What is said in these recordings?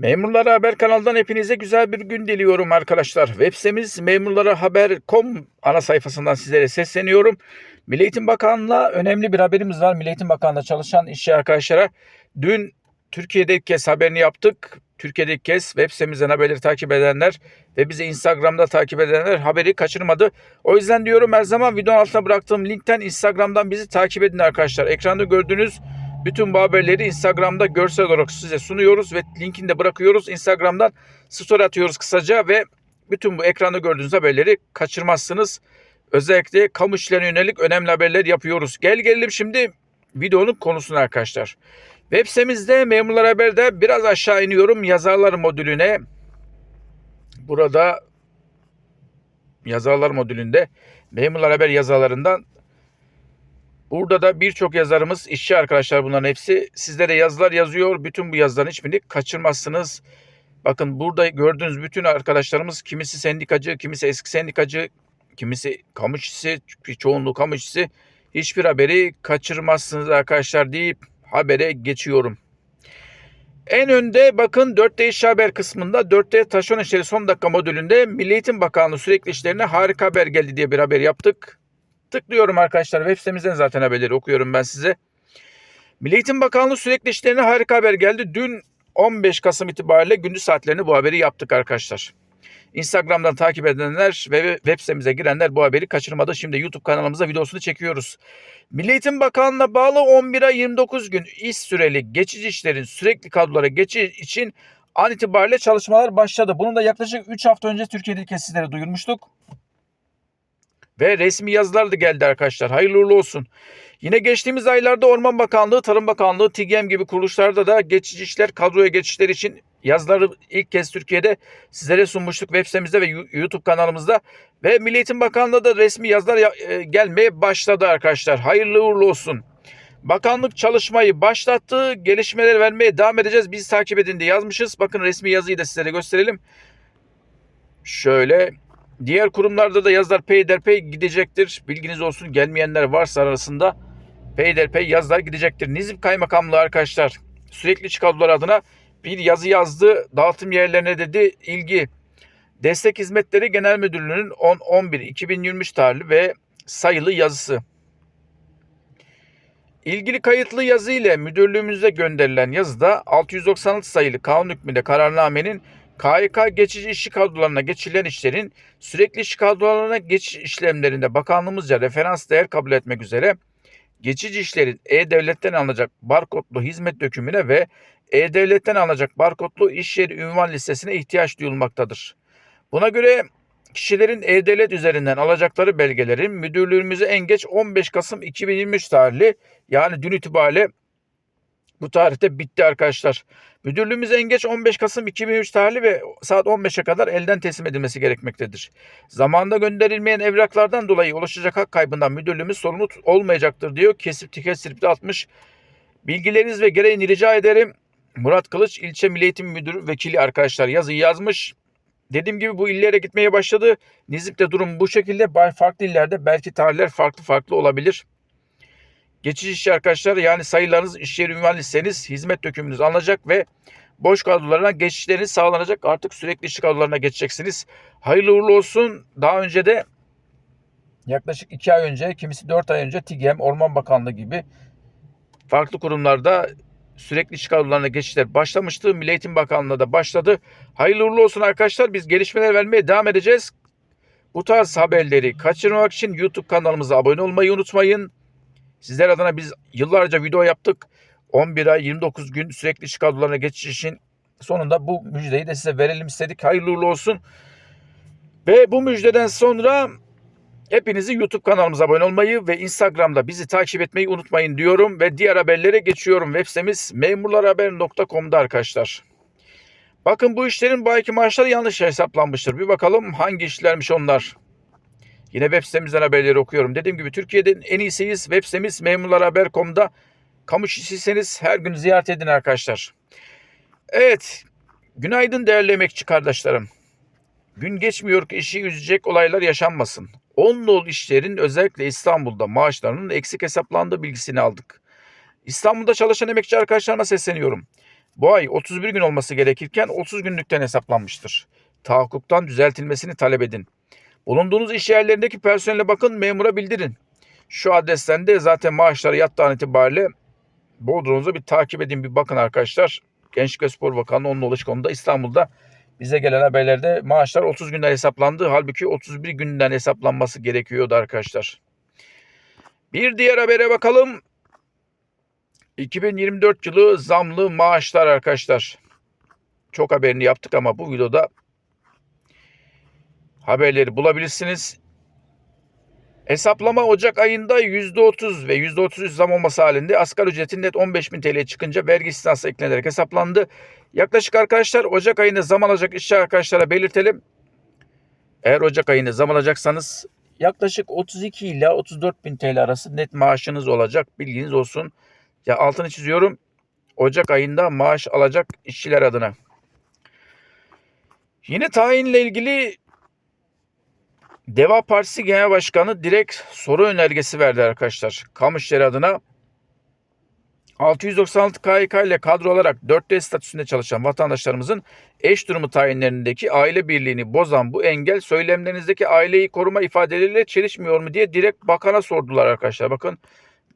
Memurlara Haber kanalından hepinize güzel bir gün diliyorum arkadaşlar. Web sitemiz memurlarahaber.com ana sayfasından sizlere sesleniyorum. Milli Eğitim Bakanlığı'na önemli bir haberimiz var. Milli Eğitim Bakanlığı'nda çalışan işçi arkadaşlara dün Türkiye'de ilk kez haberini yaptık. Türkiye'de ilk kez web sitemizden haberleri takip edenler ve bizi Instagram'da takip edenler haberi kaçırmadı. O yüzden diyorum her zaman videonun altına bıraktığım linkten Instagram'dan bizi takip edin arkadaşlar. Ekranda gördüğünüz bütün bu haberleri Instagram'da görsel olarak size sunuyoruz ve linkini de bırakıyoruz. Instagram'dan story atıyoruz kısaca ve bütün bu ekranda gördüğünüz haberleri kaçırmazsınız. Özellikle kamu işlerine yönelik önemli haberler yapıyoruz. Gel gelelim şimdi videonun konusuna arkadaşlar. Web sitemizde Memurlar Haber'de biraz aşağı iniyorum yazarlar modülüne. Burada yazarlar modülünde Memurlar Haber yazarlarından Burada da birçok yazarımız, işçi arkadaşlar bunların hepsi sizlere yazılar yazıyor. Bütün bu yazıların hiçbirini kaçırmazsınız. Bakın burada gördüğünüz bütün arkadaşlarımız kimisi sendikacı, kimisi eski sendikacı, kimisi kamu işçisi, çoğunluğu kamu işçisi. Hiçbir haberi kaçırmazsınız arkadaşlar deyip habere geçiyorum. En önde bakın 4D iş haber kısmında 4D taşeron işleri son dakika modülünde Milli Eğitim Bakanlığı sürekli işlerine harika haber geldi diye bir haber yaptık. Tıklıyorum arkadaşlar. Web sitemizden zaten haberleri okuyorum ben size. Milli Eğitim Bakanlığı sürekli işlerine harika haber geldi. Dün 15 Kasım itibariyle gündüz saatlerinde bu haberi yaptık arkadaşlar. Instagram'dan takip edenler ve web sitemize girenler bu haberi kaçırmadı. Şimdi YouTube kanalımıza videosunu çekiyoruz. Milli Eğitim Bakanlığı'na bağlı 11 ay 29 gün iş süreli geçici işlerin sürekli kadrolara geçiş için an itibariyle çalışmalar başladı. Bunu da yaklaşık 3 hafta önce Türkiye'deki sizlere duyurmuştuk. Ve resmi yazılar da geldi arkadaşlar. Hayırlı uğurlu olsun. Yine geçtiğimiz aylarda Orman Bakanlığı, Tarım Bakanlığı, TİGEM gibi kuruluşlarda da geçici işler, kadroya geçişler için yazıları ilk kez Türkiye'de sizlere sunmuştuk web sitemizde ve YouTube kanalımızda. Ve Milli Eğitim Bakanlığı'nda da resmi yazılar e, gelmeye başladı arkadaşlar. Hayırlı uğurlu olsun. Bakanlık çalışmayı başlattı. Gelişmeler vermeye devam edeceğiz. Biz takip edin diye yazmışız. Bakın resmi yazıyı da sizlere gösterelim. Şöyle Diğer kurumlarda da yazılar peyderpey gidecektir. Bilginiz olsun gelmeyenler varsa arasında peyderpey yazılar gidecektir. Nizip Kaymakamlığı arkadaşlar sürekli çıkardılar adına bir yazı yazdı. Dağıtım yerlerine dedi ilgi. Destek Hizmetleri Genel Müdürlüğü'nün 10-11-2023 tarihli ve sayılı yazısı. İlgili kayıtlı yazı ile müdürlüğümüze gönderilen yazıda 696 sayılı kanun hükmünde kararnamenin KYK geçici işçi kadrolarına geçilen işlerin sürekli işçi kadrolarına geçiş işlemlerinde bakanlığımızca referans değer kabul etmek üzere geçici işlerin E-Devlet'ten alınacak barkodlu hizmet dökümüne ve E-Devlet'ten alınacak barkodlu iş yeri ünvan listesine ihtiyaç duyulmaktadır. Buna göre kişilerin E-Devlet üzerinden alacakları belgelerin müdürlüğümüze en geç 15 Kasım 2023 tarihli yani dün itibariyle bu tarihte bitti arkadaşlar. Müdürlüğümüz en geç 15 Kasım 2003 tarihli ve saat 15'e kadar elden teslim edilmesi gerekmektedir. Zamanında gönderilmeyen evraklardan dolayı ulaşacak hak kaybından müdürlüğümüz sorumlu olmayacaktır diyor. Kesip kestirip de atmış. Bilgileriniz ve gereğini rica ederim. Murat Kılıç ilçe Milli Eğitim Müdürü vekili arkadaşlar yazıyı yazmış. Dediğim gibi bu illere gitmeye başladı. Nizip'te durum bu şekilde. Farklı illerde belki tarihler farklı farklı olabilir. Geçiş işçi arkadaşlar yani sayılarınız iş yeri ünvan hizmet dökümünüz alınacak ve boş kadrolarına geçişleriniz sağlanacak. Artık sürekli işçi kadrolarına geçeceksiniz. Hayırlı uğurlu olsun. Daha önce de yaklaşık 2 ay önce, kimisi 4 ay önce TİGEM, Orman Bakanlığı gibi farklı kurumlarda sürekli iş kadrolarına geçişler başlamıştı. Milli Eğitim Bakanlığı da başladı. Hayırlı uğurlu olsun arkadaşlar. Biz gelişmeler vermeye devam edeceğiz. Bu tarz haberleri kaçırmamak için YouTube kanalımıza abone olmayı unutmayın. Sizler adına biz yıllarca video yaptık. 11 ay 29 gün sürekli iş kadrolarına geçiş için sonunda bu müjdeyi de size verelim istedik. Hayırlı uğurlu olsun. Ve bu müjdeden sonra hepinizi YouTube kanalımıza abone olmayı ve Instagram'da bizi takip etmeyi unutmayın diyorum. Ve diğer haberlere geçiyorum. Web sitemiz memurlarhaber.com'da arkadaşlar. Bakın bu işlerin bu maaşları yanlış hesaplanmıştır. Bir bakalım hangi işlermiş onlar. Yine web sitemizden haberleri okuyorum. Dediğim gibi Türkiye'nin en iyisiyiz. Web sitemiz memurlarhaber.com'da. Kamu işçisiyseniz her gün ziyaret edin arkadaşlar. Evet. Günaydın değerli emekçi kardeşlerim. Gün geçmiyor ki işi üzecek olaylar yaşanmasın. 10 nol işlerin özellikle İstanbul'da maaşlarının eksik hesaplandığı bilgisini aldık. İstanbul'da çalışan emekçi arkadaşlarıma sesleniyorum. bu ay 31 gün olması gerekirken 30 günlükten hesaplanmıştır. Tahakkuktan düzeltilmesini talep edin. Bulunduğunuz iş yerlerindeki personele bakın, memura bildirin. Şu adresten de zaten maaşları yattığı itibariyle Bodrum'uzu bir takip edin, bir bakın arkadaşlar. Gençlik ve Spor Bakanlığı onun oluş konuda İstanbul'da bize gelen haberlerde maaşlar 30 günden hesaplandı. Halbuki 31 günden hesaplanması gerekiyordu arkadaşlar. Bir diğer habere bakalım. 2024 yılı zamlı maaşlar arkadaşlar. Çok haberini yaptık ama bu videoda haberleri bulabilirsiniz. Hesaplama Ocak ayında %30 ve %33 zam olması halinde asgari ücretin net 15.000 TL'ye çıkınca vergi istinası eklenerek hesaplandı. Yaklaşık arkadaşlar Ocak ayında zam alacak işçi arkadaşlara belirtelim. Eğer Ocak ayında zam alacaksanız yaklaşık 32 ila 34 bin TL arası net maaşınız olacak. Bilginiz olsun. Ya altını çiziyorum. Ocak ayında maaş alacak işçiler adına. Yine tayinle ilgili Deva Partisi Genel Başkanı direkt soru önergesi verdi arkadaşlar. Kamu işleri adına 696 KYK ile kadro olarak 4D statüsünde çalışan vatandaşlarımızın eş durumu tayinlerindeki aile birliğini bozan bu engel söylemlerinizdeki aileyi koruma ifadeleriyle çelişmiyor mu diye direkt bakana sordular arkadaşlar. Bakın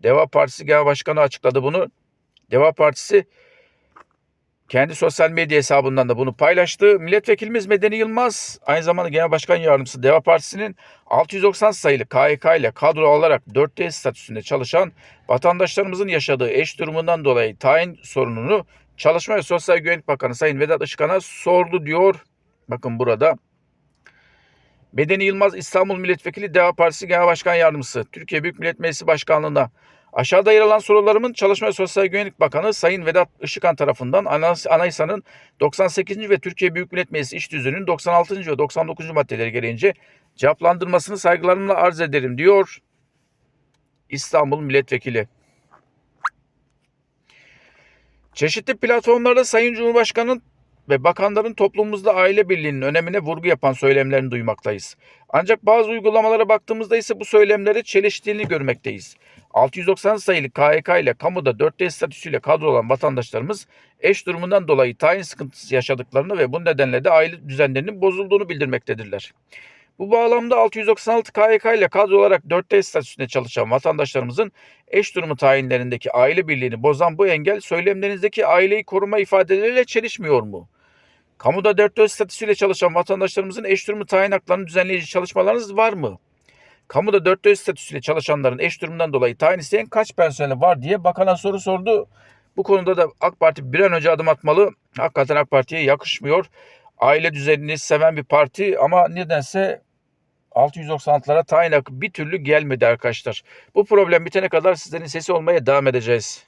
Deva Partisi Genel Başkanı açıkladı bunu. Deva Partisi kendi sosyal medya hesabından da bunu paylaştı. Milletvekilimiz Medeni Yılmaz aynı zamanda Genel Başkan Yardımcısı Deva Partisi'nin 690 sayılı KYK ile kadro olarak 4D statüsünde çalışan vatandaşlarımızın yaşadığı eş durumundan dolayı tayin sorununu Çalışma ve Sosyal Güvenlik Bakanı Sayın Vedat Işıkhan'a sordu diyor. Bakın burada. Medeni Yılmaz İstanbul Milletvekili Deva Partisi Genel Başkan Yardımcısı Türkiye Büyük Millet Meclisi Başkanlığı'nda Aşağıda yer alan sorularımın Çalışma ve Sosyal Güvenlik Bakanı Sayın Vedat Işıkhan tarafından Anayasanın 98. ve Türkiye Büyük Millet Meclisi İş Düzeni'nin 96. ve 99. maddeleri gereğince cevaplandırmasını saygılarımla arz ederim diyor İstanbul Milletvekili. Çeşitli platformlarda Sayın Cumhurbaşkanı'nın ve bakanların toplumumuzda aile birliğinin önemine vurgu yapan söylemlerini duymaktayız. Ancak bazı uygulamalara baktığımızda ise bu söylemleri çeliştiğini görmekteyiz. 690 sayılı KYK ile kamuda 4D statüsüyle kadro olan vatandaşlarımız eş durumundan dolayı tayin sıkıntısı yaşadıklarını ve bu nedenle de aile düzenlerinin bozulduğunu bildirmektedirler. Bu bağlamda 696 KYK ile kadro olarak 4D statüsünde çalışan vatandaşlarımızın eş durumu tayinlerindeki aile birliğini bozan bu engel söylemlerinizdeki aileyi koruma ifadeleriyle çelişmiyor mu? Kamuda 4D statüsüyle çalışan vatandaşlarımızın eş durumu tayin haklarını düzenleyici çalışmalarınız var mı? Kamuda 4D statüsüyle çalışanların eş durumundan dolayı tayin isteyen kaç personeli var diye bakana soru sordu. Bu konuda da AK Parti bir an önce adım atmalı. Hakikaten AK Parti'ye yakışmıyor. Aile düzenini seven bir parti ama nedense 696'lara tayin hakkı bir türlü gelmedi arkadaşlar. Bu problem bitene kadar sizlerin sesi olmaya devam edeceğiz.